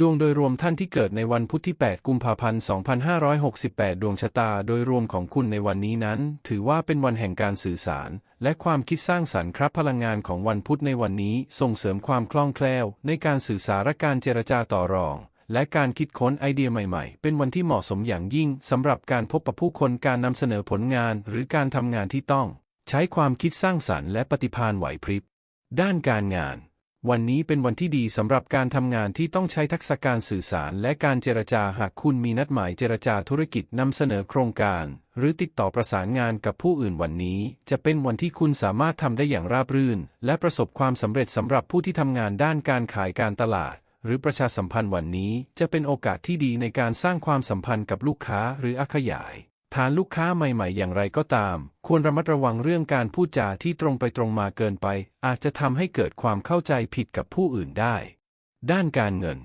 ดวงโดยรวมท่านที่เกิดในวันพุธที่ 8 กุมภาพันธ์ 2568 ดวงชะตาโดยรวมของคุณในวันนี้นั้น ถือว่าเป็นวันแห่งการสื่อสาร และความคิดสร้างสรรค์ครับพลังงานของวันพุธในวันนี้ ส่งเสริมความคล่องแคล่ว ในการสื่อสารการเจรจาต่อรอง และการคิดค้นไอเดียใหม่ๆ เป็นวันที่เหมาะสมอย่างยิ่งสำหรับการพบปะผู้คนการนำเสนอผลงาน หรือการทำงานที่ต้อง ใช้ความคิดสร้างสรรค์และปฏิภาณไหวพริบ ด้านการงาน วันนี้เป็นวันที่ดีสำหรับการทำงานที่ต้องใช้ทักษะการสื่อสารและการเจรจาหากคุณมีนัดหมายเจรจาธุรกิจนำเสนอโครงการ หรือติดต่อประสานงานกับผู้อื่นวันนี้ จะเป็นวันที่คุณสามารถทำได้อย่างราบรื่น และประสบความสำเร็จสำหรับผู้ที่ทำงานด้านการขายการตลาด หรือประชาสัมพันธ์วันนี้ จะเป็นโอกาสที่ดีในการสร้างความสัมพันธ์กับลูกค้าหรืออาขยาย ฐานลูกค้าใหม่ ๆ อย่างไรก็ตาม ควรระมัดระวังเรื่องการพูดจาที่ตรงไปตรงมาเกินไป อาจจะทำให้เกิดความเข้าใจผิดกับผู้อื่นได้ ด้านการเงิน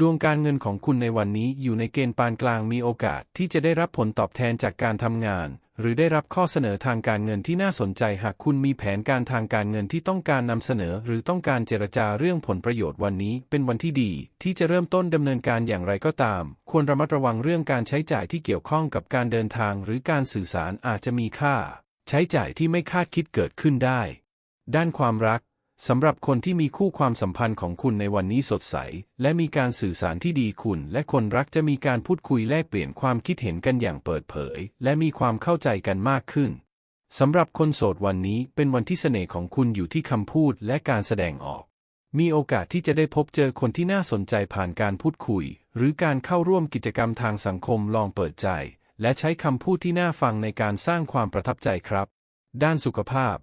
ดวงการเงินของคุณในวันนี้อยู่ในเกณฑ์ปานกลางมีโอกาสที่จะได้รับผลตอบแทนจากการทำงาน หรือได้รับข้อเสนอทางการเงินที่น่าสนใจหากคุณมีแผนการทางการเงินที่ต้องการนำเสนอ หรือต้องการเจรจาเรื่องผลประโยชน์วันนี้ เป็นวันที่ดี ที่จะเริ่มต้นดำเนินการอย่างไรก็ตาม ควรระมัดระวังเรื่องการใช้จ่ายที่เกี่ยวข้องกับการเดินทาง หรือการสื่อสารอาจจะมีค่า ใช้จ่ายที่ไม่คาดคิดเกิดขึ้นได้ ด้านความรัก สำหรับคนที่มีคู่ความสัมพันธ์ของคุณในวันนี้สดใส และมีการสื่อสารที่ดีคุณและคนรักจะมีการพูดคุยแลกเปลี่ยนความคิดเห็นกันอย่างเปิดเผย และมีความเข้าใจกันมากขึ้นสำหรับคนโสดวันนี้เป็นวันที่เสน่ห์ของคุณอยู่ที่คำพูดและการแสดงออก มีโอกาสที่จะได้พบเจอคนที่น่าสนใจผ่านการพูดคุย หรือการเข้าร่วมกิจกรรมทางสังคมลองเปิดใจ และใช้คำพูดที่น่าฟังในการสร้างความประทับใจครับ ด้านสุขภาพ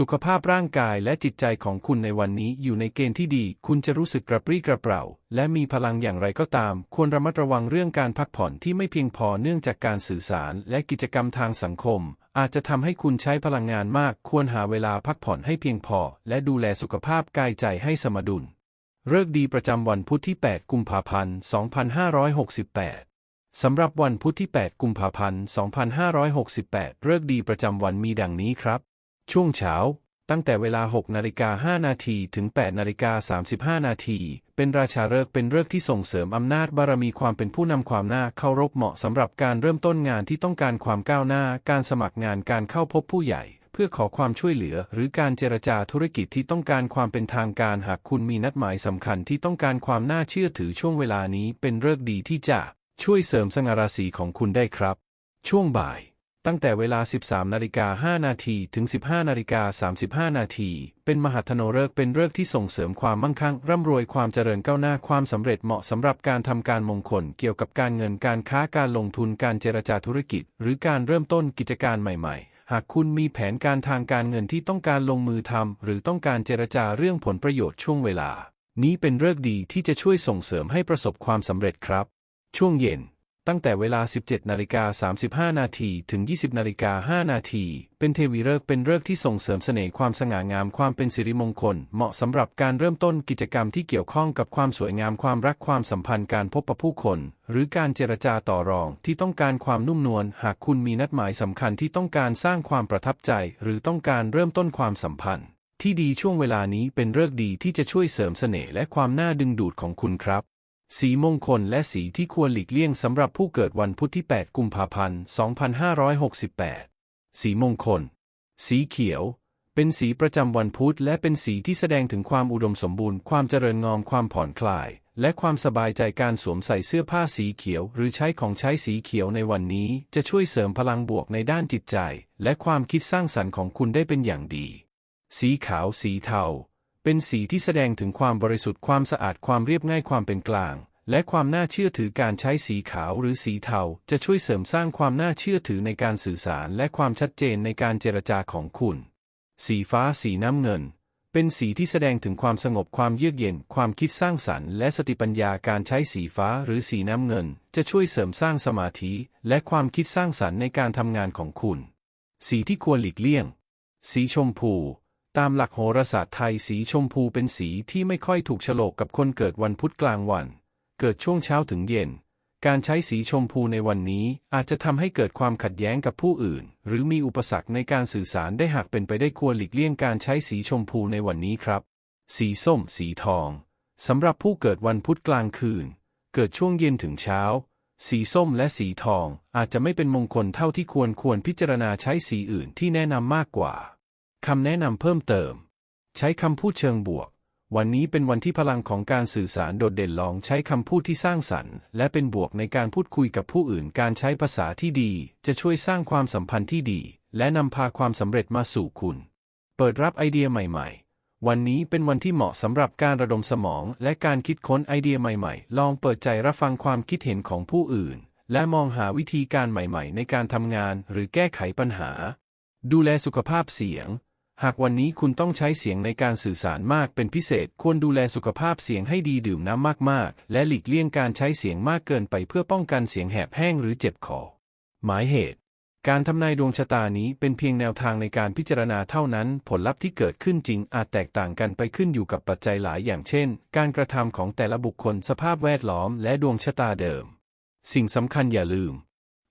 สุขภาพร่างกายและจิตใจของคุณในวันนี้อยู่ในเกณฑ์ที่ดี คุณจะรู้สึกกระปรี้กระเปร่า และมีพลังอย่างไรก็ตาม ควรระมัดระวังเรื่องการพักผ่อนที่ไม่เพียงพอเนื่องจากการสื่อสาร และกิจกรรมทางสังคม อาจจะทำให้คุณใช้พลังงานมาก ควรหาเวลาพักผ่อนให้เพียงพอ และดูแลสุขภาพกายใจให้สมดุลเลิกษ์ดีประจำวันพุธที่ 8 กุมภาพันธ์ 2568สำหรับวันพุธที่ 8 กุมภาพันธ์ 2568 เลิกษ์ดีประจำวันมีดังนี้ครับ ช่วงเช้า ตั้งแต่เวลา 6 นาฬิกา 5 นาทีถึง 8 นาฬิกา 35 นาที เป็นราชาฤกษ์เป็นฤกษ์ที่ส่งเสริมอำนาจบารมีความเป็นผู้นำความน่าเคารพเหมาะสำหรับการเริ่มต้นงานที่ต้องการความก้าวหน้า การสมัครงานการเข้าพบผู้ใหญ่เพื่อขอความช่วยเหลือหรือการเจรจาธุรกิจที่ต้องการความเป็นทางการหากคุณมีนัดหมายสำคัญที่ต้องการความน่าเชื่อถือช่วงเวลานี้เป็นฤกษ์ดีที่จะช่วยเสริมสง่าราศีของคุณได้ครับ ช่วงบ่าย ตั้งแต่เวลา 13นาฬิกา5นาทีถึง 15นาฬิกา35นาทีเป็นมหัทโนฤกษ์เป็นฤกษ์ที่ส่งเสริมความมั่งคั่ง ร่ำรวยความเจริญก้าวหน้าความสำเร็จเหมาะสำหรับการทำการมงคล เกี่ยวกับการเงินการค้าการลงทุนการเจรจาธุรกิจ หรือการเริ่มต้นกิจการใหม่ ๆหากคุณมีแผนการทางการเงินที่ต้องการลงมือทำหรือต้องการเจรจาเรื่องผลประโยชน์ช่วงเวลา นี้เป็นฤกษ์ดีที่จะช่วยส่งเสริมให้ประสบความสำเร็จครับ ช่วงเย็น ตั้งแต่เวลา 17นาฬิกา35 นาทีถึง 20นาฬิกา5นาที เป็นเทวีฤกษ์เป็นฤกษ์ที่ส่งเสริมเสน่ห์ความสง่างามความเป็นสิริมงคล เหมาะสำหรับการเริ่มต้นกิจกรรมที่เกี่ยวข้องกับความสวยงามความรักความสัมพันธ์การพบปะผู้คน หรือการเจรจาต่อรองที่ต้องการความนุ่มนวลหากคุณมีนัดหมายสำคัญที่ต้องการสร้างความประทับใจ หรือต้องการเริ่มต้นความสัมพันธ์ ที่ดีช่วงเวลานี้เป็นฤกษ์ดีที่จะช่วยเสริมเสน่ห์และความน่าดึงดูดของคุณครับ สีมงคลและสีที่ควรหลีกเลี่ยงสำหรับผู้เกิดวันพุธที่ 8 กุมภาพันธ์ 2568 สีมงคล สีเขียว เป็นสีประจำวันพุธและเป็นสีที่แสดงถึงความอุดมสมบูรณ์ ความเจริญงอม ความผ่อนคลาย และความสบายใจการสวมใส่เสื้อผ้าสีเขียว หรือใช้ของใช้สีเขียวในวันนี้ จะช่วยเสริมพลังบวกในด้านจิตใจ และความคิดสร้างสรรค์ของคุณได้เป็นอย่างดี สีขาว สีเทา เป็นสีที่แสดงถึงความบริสุทธิ์ความสะอาดความเรียบง่ายความเป็นกลาง และความน่าเชื่อถือการใช้สีขาวหรือสีเทาจะช่วยเสริมสร้างความน่าเชื่อถือในการสื่อสารและความชัดเจนในการเจรจาของคุณ สีฟ้าสีน้ำเงิน เป็นสีที่แสดงถึงความสงบความเยือกเย็น ความคิดสร้างสรรค์และสติปัญญาการใช้สีฟ้าหรือสีน้ำเงิน จะช่วยเสริมสร้างสมาธิ และความคิดสร้างสรรค์ในการทำงานของคุณ สีที่ควรหลีกเลี่ยง สีชมพู ตามหลักโหราศาสตร์ไทยสีชมพูเป็นสีที่ไม่ค่อยถูกฉลกกับคนเกิดวันพุธกลางวัน เกิดช่วงเช้าถึงเย็น การใช้สีชมพูในวันนี้อาจจะทำให้เกิดความขัดแย้งกับผู้อื่น หรือมีอุปสรรคในการสื่อสารได้หากเป็นไปได้ควรหลีกเลี่ยงการใช้สีชมพูในวันนี้ครับ สีส้ม สีทองสำหรับผู้เกิดวันพุธกลางคืน เกิดช่วงเย็นถึงเช้า สีส้มและสีทองอาจจะไม่เป็นมงคลเท่าที่ควรควรพิจารณาใช้สีอื่นที่แนะนำมากกว่า คำแนะนำเพิ่มเติม ใช้คำพูดเชิงบวก วันนี้เป็นวันที่พลังของการสื่อสารโดดเด่นลองใช้คำพูดที่สร้างสรรค์ และเป็นบวกในการพูดคุยกับผู้อื่น การใช้ภาษาที่ดี จะช่วยสร้างความสัมพันธ์ที่ดี และนำพาความสำเร็จมาสู่คุณ เปิดรับไอเดียใหม่ ๆ วันนี้เป็นวันที่เหมาะสำหรับการระดมสมอง และการคิดค้นไอเดียใหม่ ๆ ลองเปิดใจรับฟังความคิดเห็นของผู้อื่น และมองหาวิธีการใหม่ ๆ ในการทำงาน หรือแก้ไขปัญหา ดูแลสุขภาพเสียง หากวันนี้คุณต้องใช้เสียงในการสื่อสารมากเป็นพิเศษ ควรดูแลสุขภาพเสียงให้ดีดื่มน้ำมากๆ และหลีกเลี่ยงการใช้เสียงมากเกินไปเพื่อป้องกันเสียงแหบแห้งหรือเจ็บคอ หมายเหตุ การทำนายดวงชะตานี้เป็นเพียงแนวทางในการพิจารณาเท่านั้น ผลลัพธ์ที่เกิดขึ้นจริงอาจแตกต่างกันไปขึ้นอยู่กับปัจจัยหลายอย่างเช่น การกระทำของแต่ละบุคคลสภาพแวดล้อมและดวงชะตาเดิม สิ่งสำคัญอย่าลืม